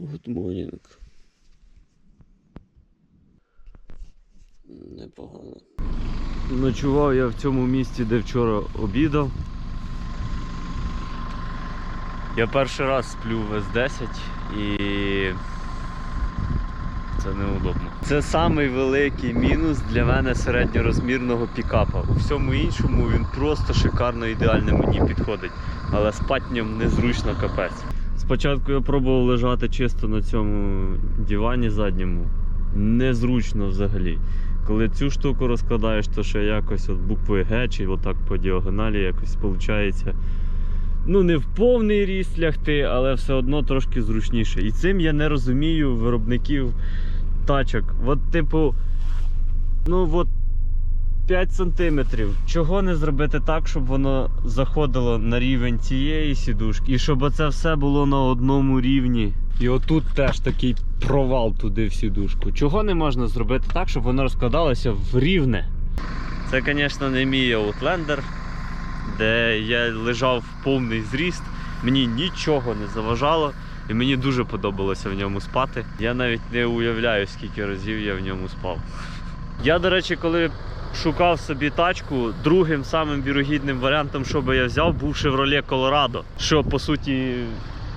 Good morning. Непогано. Ночував я в цьому місці, де вчора обідав. Я перший раз сплю в С10 і це неудобно. Це самий великий мінус для мене середньорозмірного пікапа. У всьому іншому він просто шикарно ідеально мені підходить. Але спати в ньому незручно капець. Спочатку я пробував лежати чисто на цьому дивані задньому. Незручно взагалі. Коли цю штуку розкладаєш, то ще якось от букви Г чи отак по діагоналі якось виходить. Ну, не в повний ріст лягти, але все одно трошки зручніше. І цим я не розумію виробників тачок. От, типу, ну от 5 сантиметрів. Чого не зробити так, щоб воно заходило на рівень цієї сідушки, і щоб оце все було на одному рівні. І отут теж такий провал туди в сідушку. Чого не можна зробити так, щоб воно розкладалося в рівне? Це, звісно, не мій Outlander, де я лежав в повний зріст. Мені нічого не заважало. І мені дуже подобалося в ньому спати. Я навіть не уявляю, скільки разів я в ньому спав. Я, до речі, коли шукав собі тачку, другим самим вірогідним варіантом, що би я взяв, був Chevrolet Colorado, що по суті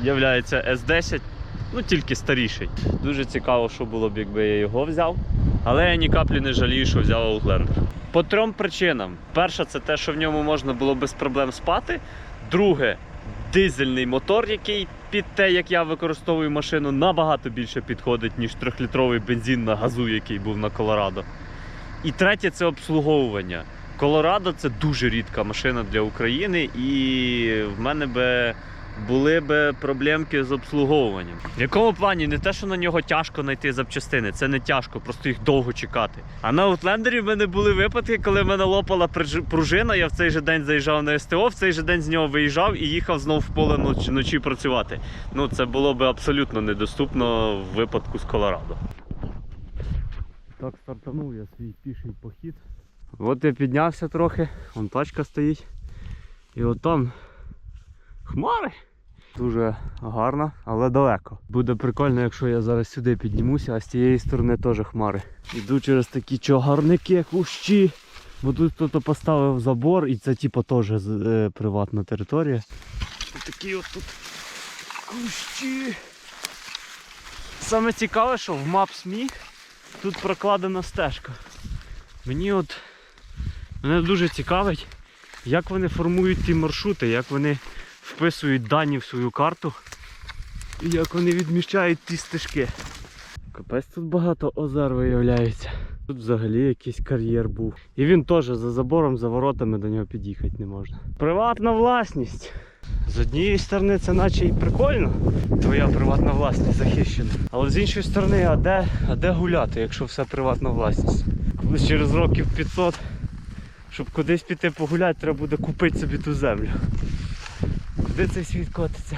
є S10, ну тільки старіший. Дуже цікаво, що було б, якби я його взяв. Але я ні каплі не жалію, що взяв Outlander. По трьом причинам: перша, це те, що в ньому можна було без проблем спати. Друге, дизельний мотор, який під те, як я використовую машину, набагато більше підходить, ніж трьохлітровий бензин на газу, який був на Колорадо. І третє це обслуговування. Колорадо це дуже рідка машина для України, і в мене би були би проблемки з обслуговуванням. В якому плані не те, що на нього тяжко знайти запчастини, це не тяжко, просто їх довго чекати. А на Outlander в мене були випадки, коли мене лопала пружина, я в цей же день заїжджав на СТО, в цей же день з нього виїжджав і їхав знов в поле ночі, ночі працювати. Ну це було би абсолютно недоступно в випадку з Колорадо. Так стартанув я свій піший похід. От я піднявся трохи, вон тачка стоїть. І от там хмари. Дуже гарно, але далеко. Буде прикольно, якщо я зараз сюди піднімуся, а з тієї сторони теж хмари. Іду через такі чогарники, кущі. Бо тут хтось поставив забор і це типу теж е, приватна територія. Такі от тут кущі. Саме цікаве, що в Maps.me тут прокладена стежка. Мені от мене дуже цікавить, як вони формують ті маршрути, як вони вписують дані в свою карту і як вони відміщають ті стежки. Капець тут багато озер виявляється. Тут взагалі якийсь кар'єр був. І він теж за забором, за воротами до нього під'їхати не можна. Приватна власність. З однієї сторони це наче і прикольно, твоя приватна власність захищена. Але з іншої сторони, а де, а де гуляти, якщо все приватна власність? Через років 500, щоб кудись піти погуляти, треба буде купити собі ту землю. Куди цей світ котиться?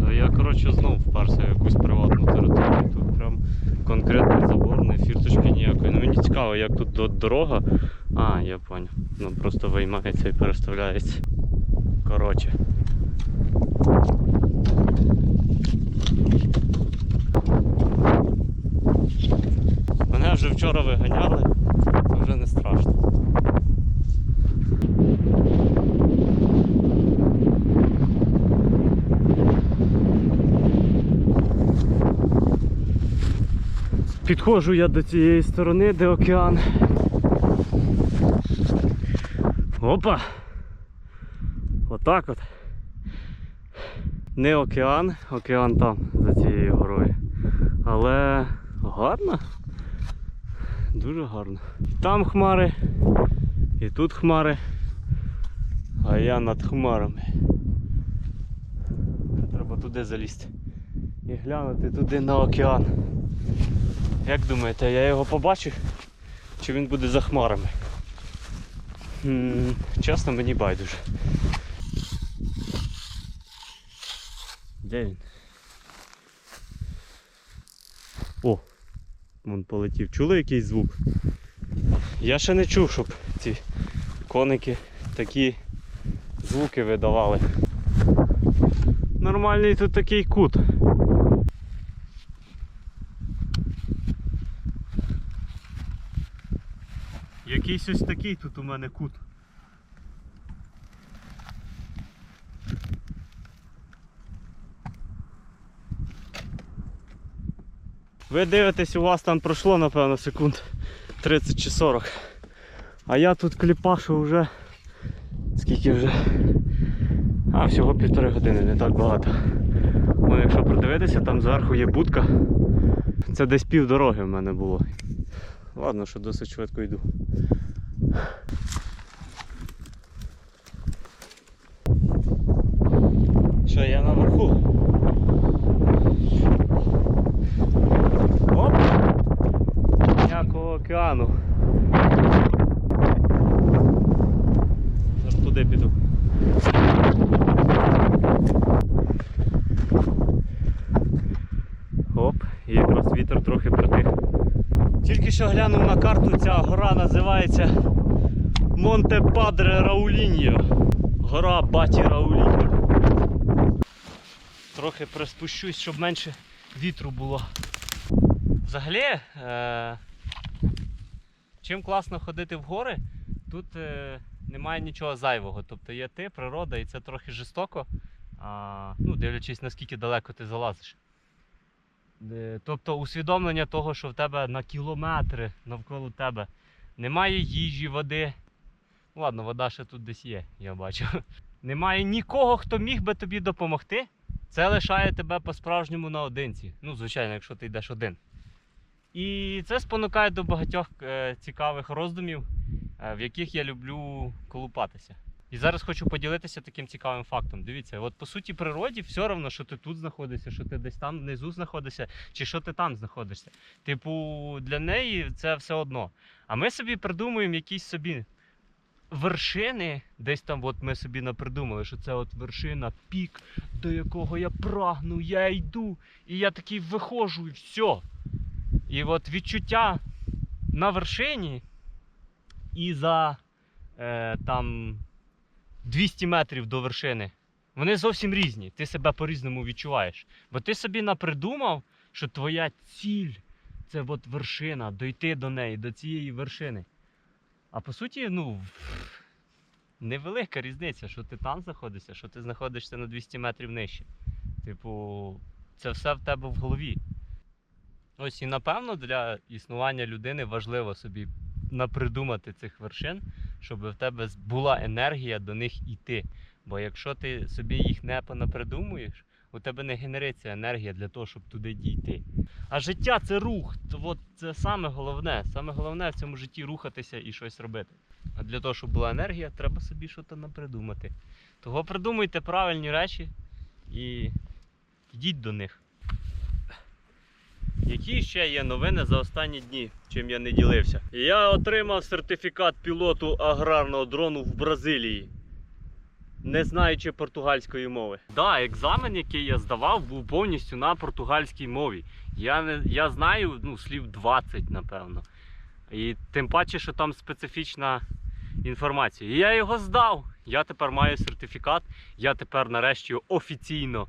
Ну я коротше знов вперся в якусь приватну територію. Тут прям конкретний забор, не фірточки ніякої. Ну мені цікаво, як тут дорога. А, я поняв. Ну просто виймається і переставляється. Коротше. Мене вже вчора виганяли, це вже не страшно. Підходжу я до цієї сторони, де океан. Опа! Отак от. Не океан, океан там, за цією горою. Але гарно. Дуже гарно. І там хмари, і тут хмари, а я над хмарами. Треба туди залізти і глянути туди на океан. Як думаєте, я його побачу? Чи він буде за хмарами? М, Чесно, мені байдуже. Де він? О! Вон полетів. Чули якийсь звук? Я ще не чув, щоб ці коники такі звуки видавали. Нормальний тут такий кут. Якийсь ось такий тут у мене кут. Ви дивитесь, у вас там пройшло, напевно, секунд 30 чи 40. А я тут кліпашу вже. Скільки вже? А, всього півтори години, не так багато. Вон, якщо придивитися, там зверху є будка. Це десь пів дороги в мене було. Ладно, що досить швидко йду. Що, я наверху? Оп! Ніякого океану. Зараз туди піду. Оп, і якраз вітер трохи притих. Тільки що глянув на карту, ця гора називається Монте Падре Рауліньо. Гора Баті Рауліньо. Трохи приспущусь, щоб менше вітру було. Взагалі, е- чим класно ходити в гори, тут е- немає нічого зайвого. Тобто є ти, природа, і це трохи жорстоко, а, ну, дивлячись, наскільки далеко ти залазиш. Е, Тобто усвідомлення того, що в тебе на кілометри навколо тебе немає їжі, води. Ну, Ладно, вода ще тут десь є, я бачу. Немає нікого, хто міг би тобі допомогти. Це лишає тебе по-справжньому наодинці. Ну, звичайно, якщо ти йдеш один. І це спонукає до багатьох е, цікавих роздумів, е, в яких я люблю колупатися. І зараз хочу поділитися таким цікавим фактом. Дивіться, от по суті, природі все одно, що ти тут знаходишся, що ти десь там внизу знаходишся, чи що ти там знаходишся. Типу, для неї це все одно. А ми собі придумуємо якісь собі вершини, десь там от ми собі напридумали, що це от вершина, пік, до якого я прагну, я йду, і я такий виходжу, і все. І от відчуття на вершині і за е, там 200 метрів до вершини. Вони зовсім різні. Ти себе по-різному відчуваєш. Бо ти собі напридумав, що твоя ціль це от вершина, дойти до неї, до цієї вершини. А по суті, ну, невелика різниця, що ти там знаходишся, що ти знаходишся на 200 метрів нижче. Типу, це все в тебе в голові. Ось і напевно для існування людини важливо собі напридумати цих вершин, щоб в тебе була енергія до них йти. Бо якщо ти собі їх не понапридумуєш, у тебе не генериться енергія для того, щоб туди дійти. А життя це рух. То от це саме головне. Саме головне в цьому житті рухатися і щось робити. А для того, щоб була енергія, треба собі щось напридумати. Того придумуйте правильні речі і йдіть до них. Які ще є новини за останні дні, чим я не ділився? Я отримав сертифікат пілоту аграрного дрону в Бразилії, не знаючи португальської мови. Так, да, екзамен, який я здавав, був повністю на португальській мові. Я, не, я знаю ну, слів 20, напевно. І тим паче, що там специфічна інформація. І я його здав. Я тепер маю сертифікат. Я тепер нарешті офіційно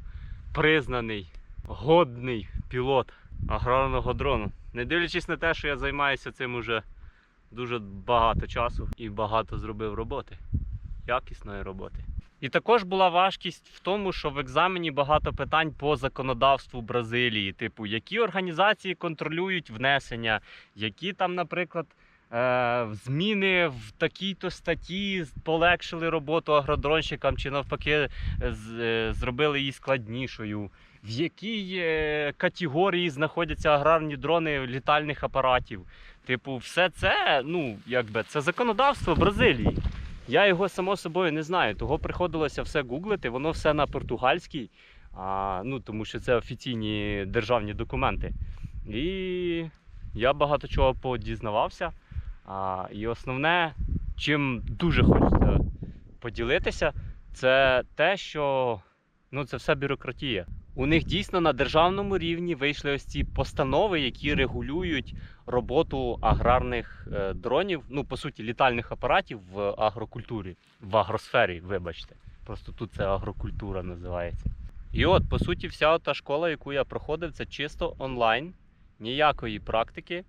признаний, годний пілот аграрного дрону. Не дивлячись на те, що я займаюся цим уже дуже багато часу і багато зробив роботи. Якісної роботи. І також була важкість в тому, що в екзамені багато питань по законодавству Бразилії, типу, які організації контролюють внесення, які там, наприклад, зміни в такій-то статті полегшили роботу агродронщикам, чи навпаки е, е, зробили її складнішою. В якій е, категорії знаходяться аграрні дрони літальних апаратів. Типу, все це, ну, якби, це законодавство Бразилії. Я його само собою не знаю. Того приходилося все гуглити, воно все на португальській, а, ну, тому що це офіційні державні документи. І я багато чого подізнавався. А, і основне, чим дуже хочеться поділитися, це те, що ну, це все бюрократія. У них дійсно на державному рівні вийшли ось ці постанови, які регулюють роботу аграрних е, дронів, ну по суті, літальних апаратів в агрокультурі, в агросфері, вибачте. Просто тут це агрокультура називається. І от, по суті, вся та школа, яку я проходив, це чисто онлайн, ніякої практики.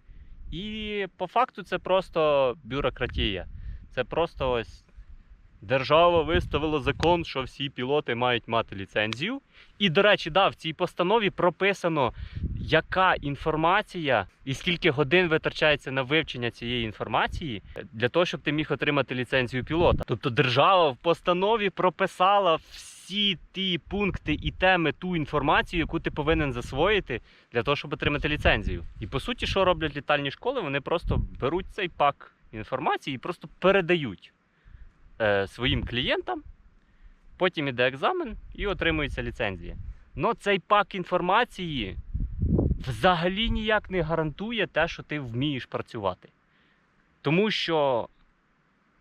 І по факту це просто бюрократія. Це просто ось держава виставила закон, що всі пілоти мають мати ліцензію. І, до речі, да, в цій постанові прописано, яка інформація і скільки годин витрачається на вивчення цієї інформації для того, щоб ти міг отримати ліцензію пілота. Тобто держава в постанові прописала всі ті пункти і теми, ту інформацію, яку ти повинен засвоїти для того, щоб отримати ліцензію. І по суті, що роблять літальні школи? Вони просто беруть цей пак інформації і просто передають е, своїм клієнтам. Потім іде екзамен і отримується ліцензія. Но цей пак інформації взагалі ніяк не гарантує те, що ти вмієш працювати. Тому що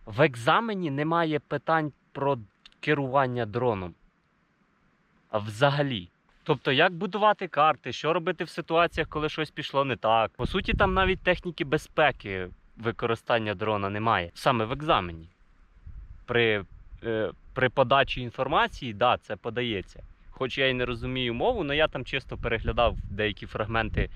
в екзамені немає питань про керування дроном. А взагалі. Тобто, як будувати карти, що робити в ситуаціях, коли щось пішло не так. По суті, там навіть техніки безпеки використання дрона немає. Саме в екзамені. При, е, при подачі інформації, да, це подається. Хоч я і не розумію мову, але я там чисто переглядав деякі фрагменти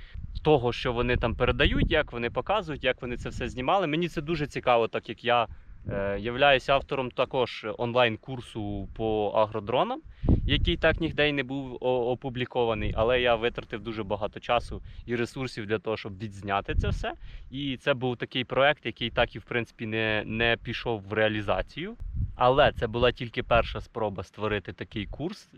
того, що вони там передають, як вони показують, як вони це все знімали. Мені це дуже цікаво, так як я е, являюсь автором також онлайн-курсу по агродронам, який так ніде й не був опублікований, але я витратив дуже багато часу і ресурсів для того, щоб відзняти це все. І це був такий проект, який так і в принципі не, не пішов в реалізацію. Але це була тільки перша спроба створити такий курс,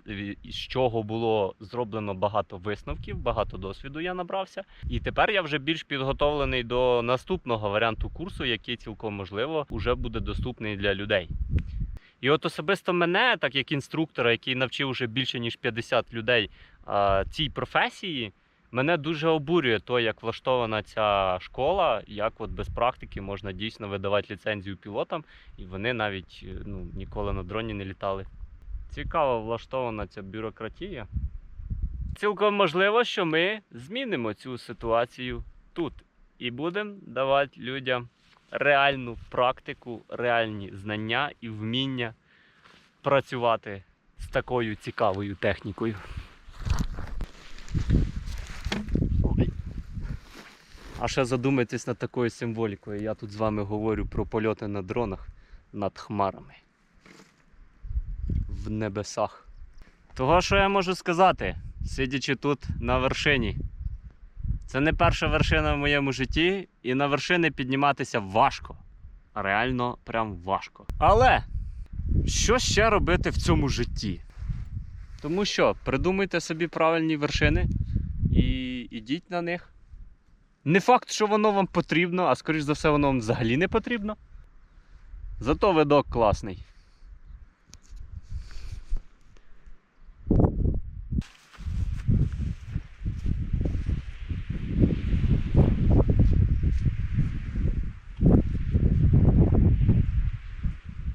з чого було зроблено багато висновків, багато досвіду я набрався. І тепер я вже більш підготовлений до наступного варіанту курсу, який цілком можливо вже буде доступний для людей. І от особисто мене, так як інструктора, який навчив вже більше ніж 50 людей цій професії, мене дуже обурює то, як влаштована ця школа, як от без практики можна дійсно видавати ліцензію пілотам, і вони навіть е, ну, ніколи на дроні не літали. Цікаво влаштована ця бюрократія. Цілком можливо, що ми змінимо цю ситуацію тут і будемо давати людям реальну практику, реальні знання і вміння працювати з такою цікавою технікою. А ще задумайтесь над такою символікою. Я тут з вами говорю про польоти на дронах над хмарами. В небесах. Того, що я можу сказати, сидячи тут на вершині. Це не перша вершина в моєму житті, і на вершини підніматися важко. Реально прям важко. Але що ще робити в цьому житті? Тому що придумайте собі правильні вершини і ідіть на них. Не факт, що воно вам потрібно, а скоріш за все, воно вам взагалі не потрібно. Зато видок класний.